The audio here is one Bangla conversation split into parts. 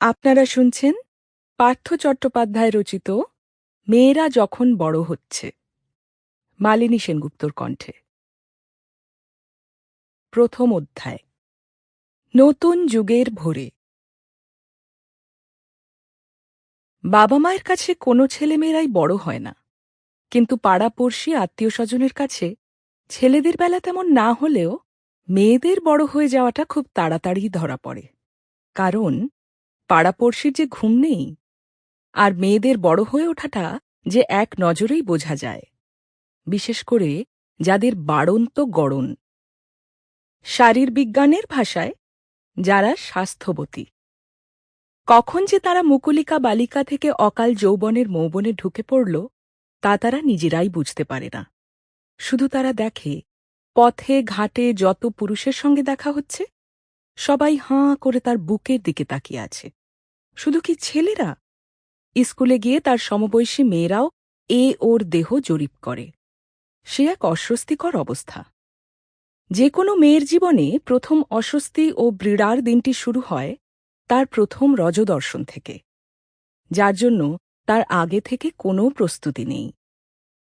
আপনারা শুনছেন পার্থ চট্টোপাধ্যায় রচিত মেয়েরা যখন বড় হচ্ছে। মালিনী সেনগুপ্তর কণ্ঠে। প্রথম অধ্যায়। নতুন যুগের ভোরে। বাবা মায়ের কাছে কোনো ছেলেমেয়েরাই বড় হয় না। কিন্তু পাড়াপড়শি আত্মীয় স্বজনের কাছে ছেলেদের বেলা তেমন না হলেও মেয়েদের বড় হয়ে যাওয়াটা খুব তাড়াতাড়ি ধরা পড়ে। কারণ পাড়াপড়শির যে ঘুম নেই আর মেয়েদের বড় হয়ে ওঠাটা যে এক নজরেই বোঝা যায়, বিশেষ করে যাদের বাড়ন্ত গড়ন। শারীরবিজ্ঞানের ভাষায় যারা স্বাস্থ্যবতী। কখন যে তারা মুকুলিকা বালিকা থেকে অকাল যৌবনের মৌবনে ঢুকে পড়ল, তা তারা নিজেরাই বুঝতে পারে না। শুধু তারা দেখে, পথে ঘাটে যত পুরুষের সঙ্গে দেখা হচ্ছে, সবাই হাঁ করে তার বুকের দিকে তাকিয়ে আছে। শুধু কি ছেলেরা? স্কুলে গিয়ে তার সমবয়সী মেয়েরাও এ ওর দেহ জরিপ করে। সে এক অস্বস্তিকর অবস্থা। যে কোনো মেয়ের জীবনে প্রথম অস্বস্তি ও ব্রীড়ার দিনটি শুরু হয় তার প্রথম রজদর্শন থেকে, যার জন্য তার আগে থেকে কোনো প্রস্তুতি নেই।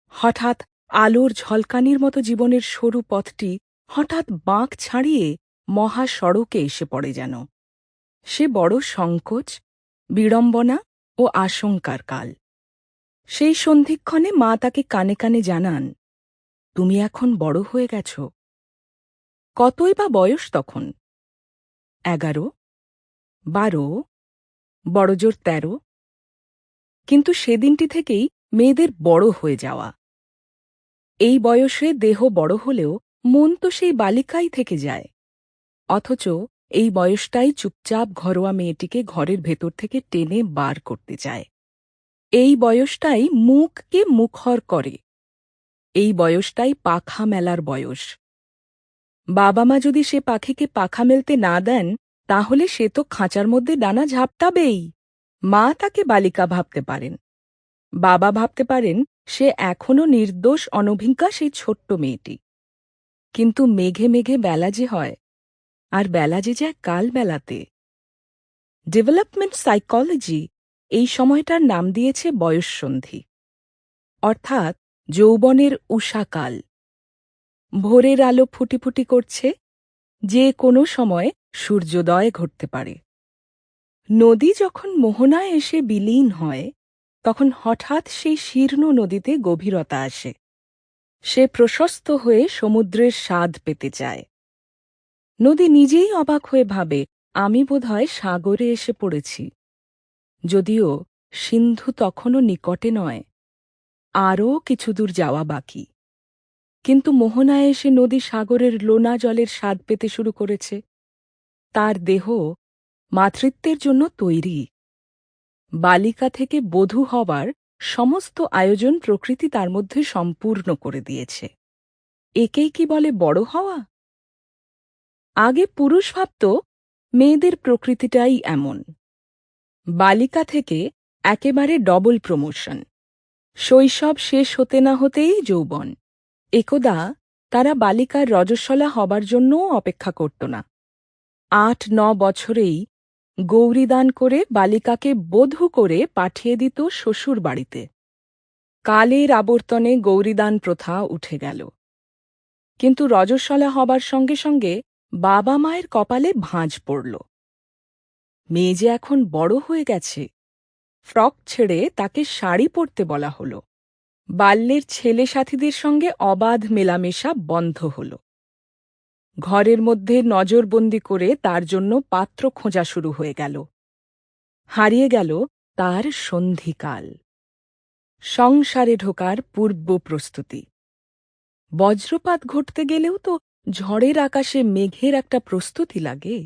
হঠাৎ আলোর ঝলকানির মতো জীবনের সরু পথটি হঠাৎ বাঁক ছাড়িয়ে মহাসড়কে এসে পড়ে যেন। সে বড় সংকোচ বিড়ম্বনা ও আশঙ্কার কাল। সেই সন্ধিক্ষণে মা তাকে কানে কানে জানান, তুমি এখন বড় হয়ে গেছ। কতই বা বয়স তখন? এগারো? বারো? বড়জোর তেরো? কিন্তু সেদিনটি থেকেই মেয়েদের বড় হয়ে যাওয়া। এই বয়সে দেহ বড় হলেও মন তো সেই বালিকাই থেকে যায়। অথচ এই বয়সটাই চুপচাপ ঘরোয়া মেয়েটিকে ঘরের ভেতর থেকে টেনে বার করতে চায়। এই বয়সটাই মুখকে মুখর করে। এই বয়সটাই পাখা মেলার বয়স। বাবা মা যদি সে পাখিকে পাখা মেলতে না দেন, তাহলে সে তো খাঁচার মধ্যে ডানা ঝাপটাবেই। মা তাকে বালিকা ভাবতে পারেন। বাবা ভাবতে পারেন, সে এখনও নির্দোষ, অনভিজ্ঞা সেই ছোট্ট মেয়েটি। কিন্তু মেঘে মেঘে বেলা যে হয় আর বেলা যে যায় কাল বেলাতে। ডেভেলপমেন্ট সাইকোলজি এই সময়টার নাম দিয়েছে বয়ঃসন্ধি অর্থাৎ যৌবনের উষাকাল। ভোরের আলো ফুটি ফুটি করছে, যে কোনো সময় সূর্যোদয় ঘটতে পারে। নদী যখন মোহনায় এসে বিলীন হয়, তখন হঠাৎ সেই শীর্ণ নদীতে গভীরতা আসে। সে প্রশস্ত হয়ে সমুদ্রের স্বাদ পেতে চায়। নদী নিজেই অবাক হয়ে ভাবে, আমি বোধহয় সাগরে এসে পড়েছি। যদিও সিন্ধু তখনও নিকটে নয়। আরও কিছু দূর যাওয়া বাকি। কিন্তু মোহনায় এসে নদী সাগরের লোনা জলের স্বাদ পেতে শুরু করেছে। তার দেহ মাতৃত্বের জন্য তৈরি। বালিকা থেকে বধূ হবার সমস্ত আয়োজন প্রকৃতি তার মধ্যে সম্পূর্ণ করে দিয়েছে। একেই কি বলে বড় হওয়া? আগে পুরুষ ভাবত, মেয়েদের প্রকৃতিটাই এমন। বালিকা থেকে একেবারে ডবল প্রমোশন শৈশব শেষ হতে না হতেই যৌবন। একদা তারা বালিকার রজস্বলা হবার জন্যও অপেক্ষা করত না। আট, ন বছরেই গৌরীদান করে বালিকাকে বধূ করে পাঠিয়ে দিত শ্বশুর বাড়িতে। কালের আবর্তনে গৌরীদান প্রথা উঠে গেল। কিন্তু রজস্বলা হবার সঙ্গে সঙ্গে বাবা মায়ের কপালে ভাঁজ পড়ল। মেয়ে যে এখন বড় হয়ে গেছে, ফ্রক ছেড়ে তাকে শাড়ি পরতে বলা হল। বাল্যের ছেলে সাথীদের সঙ্গে অবাধ মেলামেশা বন্ধ হল। ঘরের মধ্যে নজরবন্দি করে তার জন্য পাত্র খোঁজা শুরু হয়ে গেল। হারিয়ে গেল তার সন্ধিকাল। সংসারে ঢোকার পূর্ব প্রস্তুতি। বজ্রপাত ঘটতে গেলেও তো ঝড়ের আকাশে মেঘের একটা প্রস্তুতি লাগে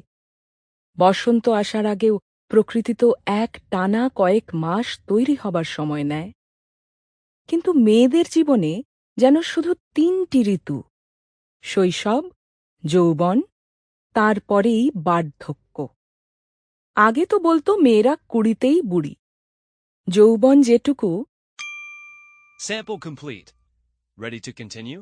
বসন্ত আসার আগেও প্রকৃতি তো এক টানা কয়েক মাস তৈরি হবার সময় নেয় কিন্তু মেয়েদের জীবনে যেন শুধু তিনটি ঋতু, শৈশব, যৌবন, তারপরেই বার্ধক্য আগে তো বলতো মেয়েরা কুড়িতেই বুড়ি যৌবন যেটুকু Sample complete. Ready to continue?